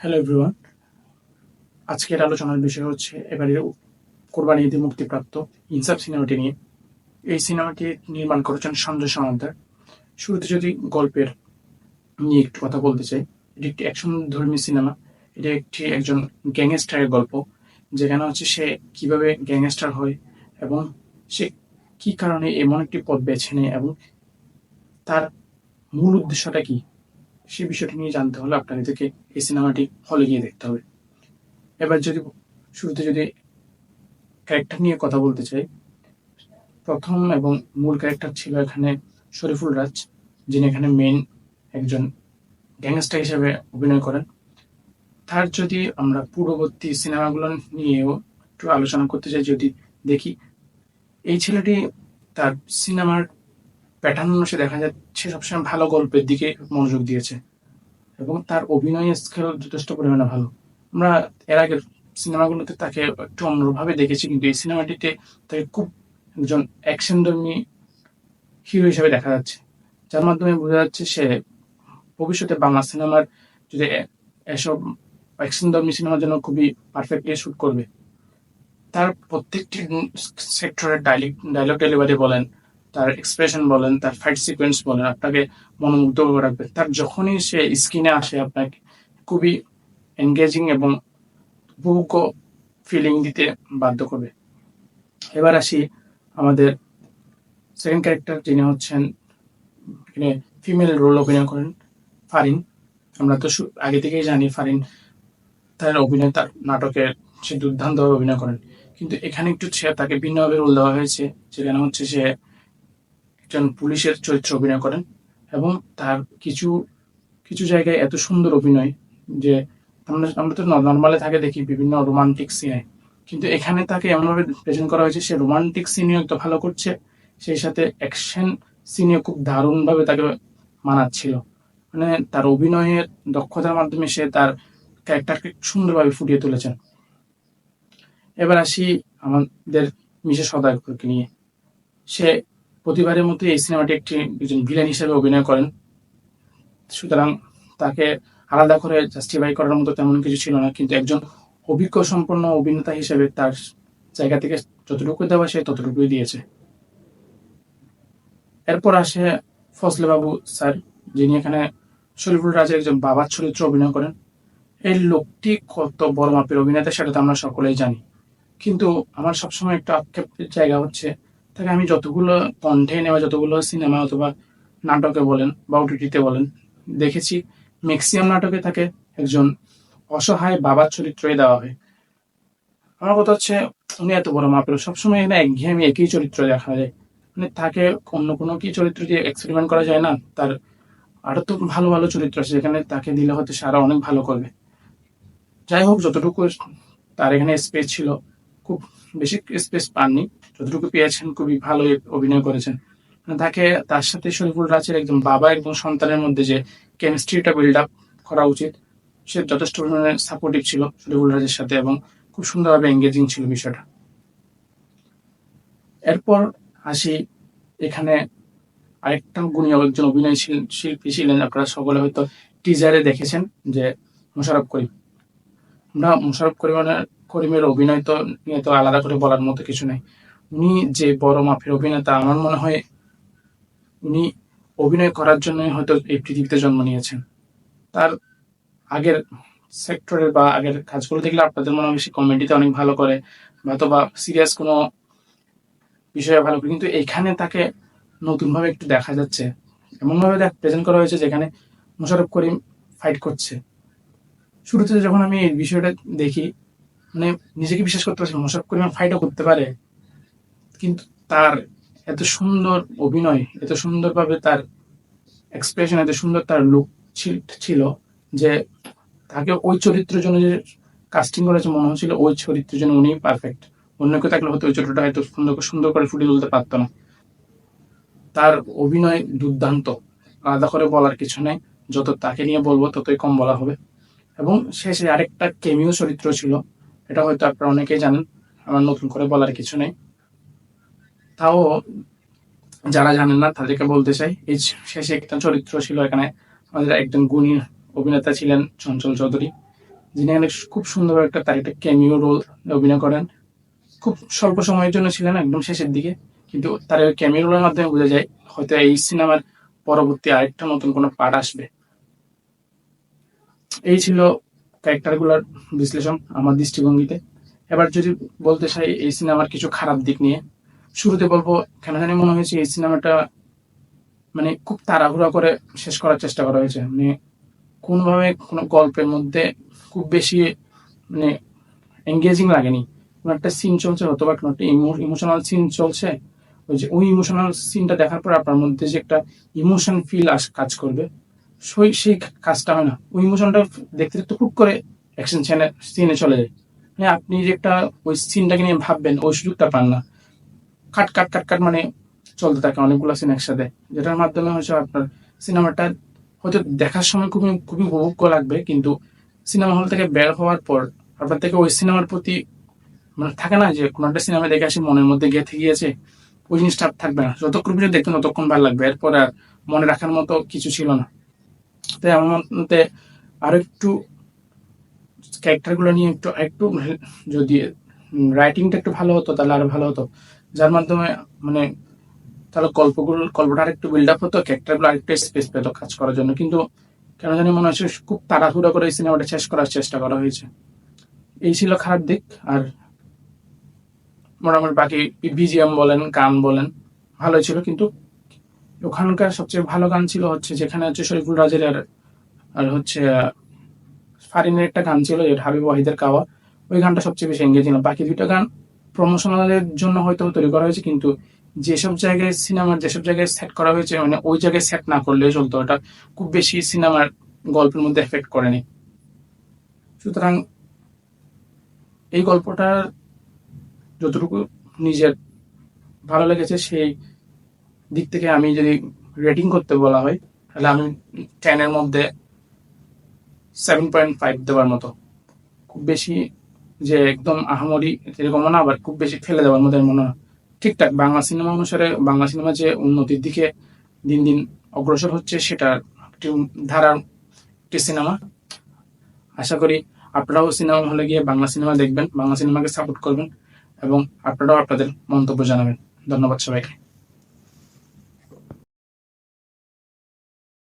Hello everyone আজকের আলোচনার বিষয় হচ্ছে এবারে কোরবানি ঈদে মুক্তিপ্রাপ্ত ইনসাফ সিনেমাটি নিয়ে। এই সিনেমাটি নির্মাণ করেছেন সঞ্জয় সামন্তার। শুরুতে যদি গল্পের নিয়ে একটু কথা বলতে চাই, এটি একটি অ্যাকশন ধর্মী সিনেমা। এটি একটি একজন গ্যাংস্টারের গল্প, যেখানে হচ্ছে সে কীভাবে গ্যাংস্টার হয় এবং সে কি কারণে এমন একটি পথ বেছে নেয় এবং তার মূল উদ্দেশ্যটা কি? সে বিষয়টি নিয়ে জানতে হলে আপনাদেরকে এই সিনেমাটি হলে গিয়ে দেখতে হবে। এবার যদি শুরুতে যদি ক্যারেক্টার নিয়ে কথা বলতে চাই, প্রথম এবং মূল ক্যারেক্টার ছিল এখানে শরীফুল রাজ, যিনি এখানে মেন একজন গ্যাংস্টার হিসেবে অভিনয় করেন। তার যদি আমরা পূর্ববর্তী সিনেমাগুলো নিয়েও একটু আলোচনা করতে চাই, যদি দেখি, এই ছেলেটি তার সিনেমার প্যাটার্ন অনুসারে দেখা যাচ্ছে সবসময় ভালো গল্পের দিকে মনোযোগ দিয়েছে। এবং তার অভিনয় স্কেল যথেষ্ট পরিমাণে ভালো। আমরা এর আগের সিনেমাগুলোতে তাকে একটু অন্যভাবে দেখেছি, কিন্তু এই সিনেমাটিতে তাকে খুব একজন অ্যাকশন অ্যাকশনধর্মী হিরো হিসেবে দেখা যাচ্ছে। যার মাধ্যমে বোঝা যাচ্ছে সে ভবিষ্যতে বাংলা সিনেমার যদি এসব অ্যাকশনধর্মী সিনেমার জন্য খুবই পারফেক্টলি শুট করবে। তার প্রত্যেকটি সেক্টরের ডাইলিক ডায়লগ ডেলিভারি বলেন তার এক্সপ্রেশন বলেন, তার ফাইট সিকোয়েন্স বলেন, আপনাকে মনোমুগ্ধ করে রাখবে। তার যখনই সে স্ক্রিনে আসে, আপনাকে খুবই এনগেজিং এবং উপভোগ্য ফিলিং দিতে বাধ্য করবে। এবার আসি আমাদের সেকেন্ড ক্যারেক্টার যিনি হচ্ছেন এখানে ফিমেল রোল অভিনয় করেন, ফারিন। আমরা তো আগে থেকেই জানি ফারিন তার অভিনয়, তার নাটকে সে দুর্দান্তভাবে অভিনয় করেন। কিন্তু এখানে একটু সে- তাকে ভিন্নভাবে রোল দেওয়া হয়েছে, যেখানে হচ্ছে সে একজন পুলিশের চরিত্র অভিনয় করেন এবং তার কিছু কিছু জায়গায় এত সুন্দর অভিনয় যে আমরা আমরা তো নর্মালে থাকে দেখি বিভিন্ন রোমান্টিক সিনে কিন্তু এখানে তাকে এমনভাবে প্রেজেন্ট করা হয়েছে, সে রোমান্টিক সিনেও একটু ভালো করছে, সেই সাথে অ্যাকশন সিনেও খুব দারুণভাবে তাকে মানাচ্ছিল। মানে তার অভিনয়ের দক্ষতার মাধ্যমে সে তার ক্যারেক্টারকে সুন্দরভাবে ফুটিয়ে তুলেছেন। এবার আসি আমাদের মিশে সদাগরকে নিয়ে। সে প্রতিবারের মতো এই সিনেমাটি একটি একজন ভিলেন হিসেবে অভিনয় করেন। সুতরাং তাকে আলাদা করে জাস্টিফাই করার মতো তেমন কিছু ছিল না, কিন্তু একজন অভিজ্ঞ সম্পন্ন অভিনেতা হিসেবে তার জায়গা থেকে যতটুকু দেওয়া সে ততটুকুই দিয়েছে। এরপর আসে ফজলে বাবু স্যার, যিনি এখানে শরীফুল রাজের একজন বাবার চরিত্র অভিনয় করেন। এই লোকটি কত বড় মাপের অভিনেতা সেটা তো আমরা সকলেই জানি। কিন্তু আমার সবসময় একটা আক্ষেপের জায়গা হচ্ছে তাকে আমি যতগুলো কণ্ঠে নেওয়া, যতগুলো সিনেমা অথবা নাটকে বলেন বা ওটিটিতে বলেন, দেখেছি ম্যাক্সিমাম নাটকে তাকে একজন অসহায় বাবার চরিত্রই দেওয়া হয়। আমার কথা হচ্ছে, উনি এত বড় মাপের, সবসময় এখানে একঘেয়েমি একই চরিত্র দেখা যায়। মানে তাকে অন্য কোনো কি চরিত্র দিয়ে এক্সপেরিমেন্ট করা যায় না, তার আরও তো ভালো ভালো চরিত্র আছে যেখানে তাকে দিলে হয়তো সারা অনেক ভালো করবে। যাই হোক, যতটুকু তার এখানে স্পেস ছিল, খুব বেশি স্পেস পাননি। যতটুকু পেয়েছেন, খুবই ভালো অভিনয় করেছেন। মানে তাকে, তার সাথে শরীফুল রাজের একজন বাবা এবং সন্তানের মধ্যে যে কেমিস্ট্রিটা বিল্ড আপ করা উচিত, সে যথেষ্ট পরিমাণে সাপোর্টিভ ছিল শরীফুল রাজের সাথে এবং খুব সুন্দরভাবে এঙ্গেজিং ছিল বিষয়টা। এরপর আসি এখানে আরেকটা গুণী একজন অভিনয় শিল- শিল্পী ছিলেন, আপনারা সকলে হয়তো টিজারে দেখেছেন যে মোশারফ করিম। আমরা মোশারফ করিমের করিমের অভিনয় তো নিয়ে তো আলাদা করে বলার মতো কিছু নেই। উনি যে বড় মাপের অভিনেতা, আমার মনে হয় উনি অভিনয় করার জন্যই হয়তো এই পৃথিবীতে জন্ম নিয়েছেন। তার আগের সেক্টরের বা আগের কাজগুলো দেখলে আপনাদের মনে হয় বেশি কমেডিতে অনেক ভালো করে অথবা সিরিয়াস কোনো বিষয়ে ভালো করে। কিন্তু এখানে তাকে নতুনভাবে একটু দেখা যাচ্ছে। এমনভাবে দেখ প্রেজেন্ট করা হয়েছে যেখানে মোশারফ করিম ফাইট করছে। শুরুতে যখন আমি এই বিষয়টা দেখি মানে নিজেকে বিশ্বাস করতে পারছি মোশারফ করিম ফাইটও করতে পারে। কিন্তু তার এত সুন্দর অভিনয়, এত সুন্দরভাবে তার এক্সপ্রেশন এত সুন্দর তার লুক ছিল যে তাকে ওই চরিত্রের জন্য যে কাস্টিং করেছে মনে হচ্ছিল, ওই চরিত্রের জন্য উনি পারফেক্ট অন্য কেউ থাকলে হয়তো ওই চরিত্রটা হয়তো সুন্দর সুন্দর করে ফুটিয়ে তুলতে পারতো না। তার অভিনয় দুর্দান্ত। আলাদা করে বলার কিছু নেই, যত তাকে নিয়ে বলব ততই কম বলা হবে। এবং শেষে আরেকটা কেমিও চরিত্র ছিল, এটা হয়তো আপনারা অনেকেই জানেন, আমার নতুন করে বলার কিছু নেই। তাও যারা জানেন না, তাদেরকে বলতে চাই, এই শেষে একটা চরিত্র ছিল এখানে আমাদের একজন গুণী অভিনেতা ছিলেন চঞ্চল চৌধুরী, যিনি এখানে খুব সুন্দর একটা তার একটা ক্যামিও রোল অভিনয় করেন। খুব স্বল্প সময়ের জন্য ছিলেন একদম শেষের দিকে, কিন্তু তার ক্যামিও রোলের মাধ্যমে বোঝা যায়, হয়তো এই সিনেমার পরবর্তী আরেকটা নতুন কোনো পার্ট আসবে। এই ছিল ক্যারেক্টারগুলোর বিশ্লেষণ আমার দৃষ্টিভঙ্গিতে। এবার যদি বলতে চাই, এই সিনেমার কিছু খারাপ দিক নিয়ে শুরুতে বলব, কেন জানি মনে হয়েছে এই সিনেমাটা মানে খুব তাড়াহুড়া করে শেষ করার চেষ্টা করা হয়েছে। মানে কোনোভাবে কোনো গল্পের মধ্যে খুব বেশি মানে এঙ্গেজিং লাগেনি। কোনো একটা সিন চলছে অথবা কোনো একটা ইমোশনাল সিন চলছে। ওই যে ওই ইমোশনাল সিনটা দেখার পর আপনার মধ্যে যে একটা ইমোশন ফিল আস কাজ করবে। সেই সেই কাজটা হয় না। ওই ইমোশনটা দেখতে দেখতে খুব করে অ্যাকশন সিনে চলে যায়। মানে আপনি যে একটা ওই সিনটাকে নিয়ে ভাববেন, ওই সুযোগটা পান না। কাট কাট কাট কাট মানে চলতে থাকে অনেকগুলো সিন একসাথে। যেটার মাধ্যমে হচ্ছে আপনার সিনেমাটা হয়তো দেখার সময় খুবই খুবই উপভোগ্য লাগবে, কিন্তু সিনেমা হল থেকে বের হওয়ার পর আপনার থেকে ওই সিনেমার প্রতি মানে থাকে না যে, কোনো একটা সিনেমা দেখে আসি, মনের মধ্যে গেঁথে গিয়েছে, ওই জিনিসটা আর থাকবে না। যতক্ষণ পর্যন্ত দেখতেন ততক্ষণ ভালো লাগবে, এরপর আর মনে রাখার মতো কিছু ছিল না। তাই আমার মতে আরও একটু ক্যারেক্টারগুলো নিয়ে একটু একটু যদি রাইটিংটা একটু ভালো হতো, তাহলে আরও ভালো হতো। যার মাধ্যমে মানে তাহলে গল্পগুলো, গল্পটা আরেকটু বিল্ড আপ হতো ক্যারেক্টারগুলো আরেকটু স্পেস পেতো কাজ করার জন্য। কিন্তু কেন জানি মনে হচ্ছে খুব তাড়াহুড়ো করে এই সিনেমাটা শেষ করার চেষ্টা করা হয়েছে। এই ছিল খারাপ দিক, আর মোটামুটি বাকি বিজিএম বলেন, গান বলেন, ভালোই ছিল। কিন্তু ওখানকার সবচেয়ে ভালো গান ছিল হচ্ছে, যেখানে হচ্ছে শরীফুল রাজের আর আর হচ্ছে ফারিনের একটা গান ছিল যেটা হাবিব ওয়াহিদের কাওয়া, ওই গানটা সবচেয়ে বেশি এঙ্গেজ ছিল। বাকি দুইটা গান প্রমোশনালের জন্য হয়তো তৈরি করা হয়েছে, কিন্তু যেসব জায়গায় সিনেমার যেসব জায়গায় সেট করা হয়েছে মানে ওই জায়গায় সেট না করলে চলতো। ওটা খুব বেশি সিনেমার গল্পের মধ্যে এফেক্ট করেনি। সুতরাং এই গল্পটার যতটুকু নিজের ভালো লেগেছে, সেই দিক থেকে আমি যদি রেটিং করতে বলা হয়, তাহলে আমি টেনের মধ্যে সেভেন পয়েন্ট ফাইভ দেওয়ার মতো। খুব বেশি যে একদম আহামরি এরকম না আবার খুব বেশি ফেলে দেওয়ার মতো মনে হয় ঠিকঠাক, বাংলা সিনেমা অনুসারে, বাংলা সিনেমা যে উন্নতির দিকে দিন দিন অগ্রসর হচ্ছে সেটার একটি ধারার একটি সিনেমা। আশা করি আপনারাও সিনেমা হলে গিয়ে বাংলা সিনেমা দেখবেন, বাংলা সিনেমাকে সাপোর্ট করবেন এবং আপনারাও আপনাদের মন্তব্য জানাবেন। ধন্যবাদ সবাইকে।